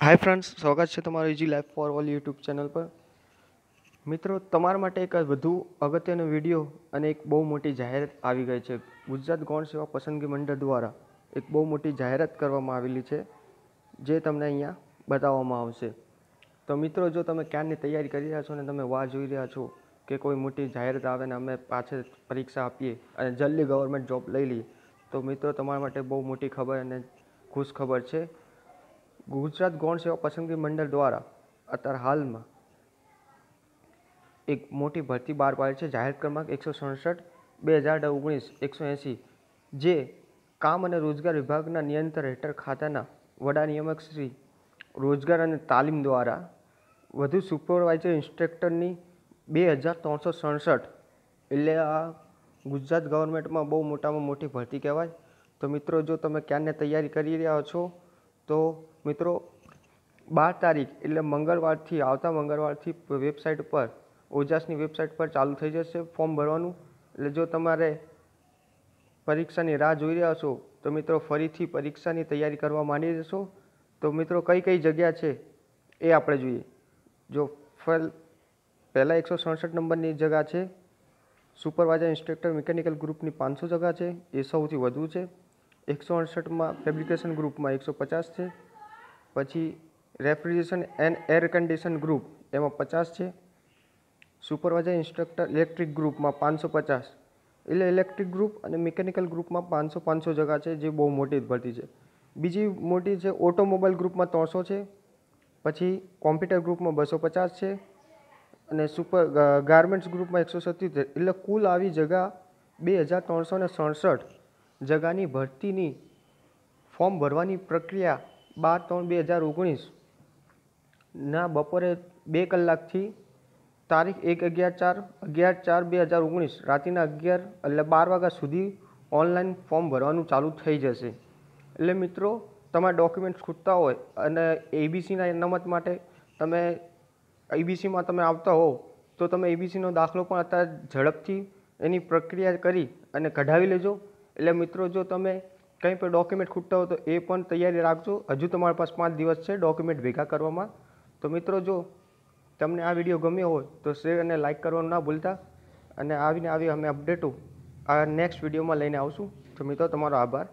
Hi friends સ્વાગત છે તમારું easy life for all YouTube channel પર. મિત્રો, તમારા માટે એક વધુ અગત્યનો વીડિયો અને એક બહુ મોટી જાહેરાત આવી ગઈ છે. ગુજરાત ગૌણ સેવા પસંદગી મંડળ દ્વારા એક બહુ મોટી જાહેરાત કરવામાં આવેલી છે, જે તમને અહીંયા બતાવવામાં આવશે. તો મિત્રો, જો તમે ક્યારની તૈયારી કરી રહ્યા છો અને તમે વાહ જોઈ રહ્યા છો કે કોઈ મોટી જાહેરાત આવે ને અમે પાછળ પરીક્ષા આપીએ અને જલ્દી ગવર્મેન્ટ જોબ લઈ લઈએ, તો મિત્રો, તમારા માટે બહુ મોટી ખબર અને ખુશ ખબર છે. ગુજરાત ગૌણ સેવા પસંદગી મંડળ દ્વારા અત્યારે હાલમાં એક મોટી ભરતી બહાર પાડી છે. જાહેર ક્રમાંક એકસો સડસઠ, બે હજાર ઓગણીસ, એકસો એંસી, જે કામ અને રોજગાર વિભાગના નિયંત્રણ હેઠળ ખાતાના વડા નિયામક શ્રી રોજગાર અને તાલીમ દ્વારા વધુ સુપરવાઇઝર ઇન્સ્ટ્રક્ટરની બે હજાર ત્રણસો સડસઠ, એટલે આ ગુજરાત ગવર્મેન્ટમાં બહુ મોટામાં મોટી ભરતી કહેવાય. તો મિત્રો, જો તમે ક્યારને તૈયારી કરી રહ્યા છો તો મિત્રો, બાર તારીખ એટલે મંગળવારથી, આવતા મંગળવારથી વેબસાઇટ પર, ઓજાસની વેબસાઇટ પર ચાલુ થઈ જશે ફોર્મ ભરવાનું. એટલે જો તમારે પરીક્ષાની રાહ જોઈ રહ્યા છો તો મિત્રો ફરીથી પરીક્ષાની તૈયારી કરવા માંડી જશો. તો મિત્રો કઈ કઈ જગ્યા છે એ આપણે જોઈએ. જો ફલ, પહેલાં એકસો સડસઠ નંબરની જગ્યા છે. સુપરવાઇઝર, ઇન્સ્ટ્રક્ટર, મિકેનિકલ ગ્રુપની પાંચસો જગ્યા છે. એ સૌથી વધુ છે. એકસો અડસઠમાં ફેબ્રિકેશન ગ્રુપમાં એકસો પચાસ છે. પછી refrigeration and air condition group એમાં પચાસ છે. સુપરવાઇઝર ઇન્સ્ટ્રક્ટર ઇલેક્ટ્રિક ગ્રુપમાં પાંચસો પચાસ. એટલે ઇલેક્ટ્રિક ગ્રુપ અને મિકેનિકલ ગ્રુપમાં પાંચસો પાંચસો જગ્યા છે, જે બહુ મોટી ભરતી છે. બીજી મોટી છે ઓટોમોબાઈલ ગ્રુપમાં ત્રણસો છે. પછી કોમ્પ્યુટર ગ્રુપમાં બસો પચાસ છે. અને સુપર ગાર્મેન્ટ્સ ગ્રુપમાં એકસો સત્યોતેર. એટલે કુલ આવી જગા બે હજાર ત્રણસો ને સડસઠ. જગાની ભરતીની ફોર્મ ભરવાની પ્રક્રિયા બાર ત્રણ બે હજાર ઓગણીસ ના બપોરે બે કલાકથી તારીખ એક અગિયાર ચાર અગિયાર ચાર બે હજાર ઓગણીસ, રાત્રિના અગિયાર એટલે બાર વાગ્યા સુધી ઓનલાઈન ફોર્મ ભરવાનું ચાલુ થઈ જશે. એટલે મિત્રો, તમારા ડોક્યુમેન્ટ્સ ખૂટતા હોય અને એબીસીના અનામત માટે તમે એબીસીમાં તમે આવતા હો તો તમે એબીસીનો દાખલો પણ અત્યારે ઝડપથી એની પ્રક્રિયા કરી અને કઢાવી લેજો. એટલે મિત્રો, જો તમે કંઈ પણ ડોક્યુમેન્ટ ખૂટતા હોય તો એ પણ તૈયારી રાખજો. હજુ તમારા પાસે પાંચ દિવસ છે ડોક્યુમેન્ટ ભેગા કરવામાં. તો મિત્રો, જો તમને આ વીડિયો ગમ્યો હોય તો શેર અને લાઇક કરવાનું ના ભૂલતા. અને આવીને આવી અમે અપડેટો આ નેક્સ્ટ વિડીયોમાં લઈને આવશું. તો મિત્રો, તમારો આભાર.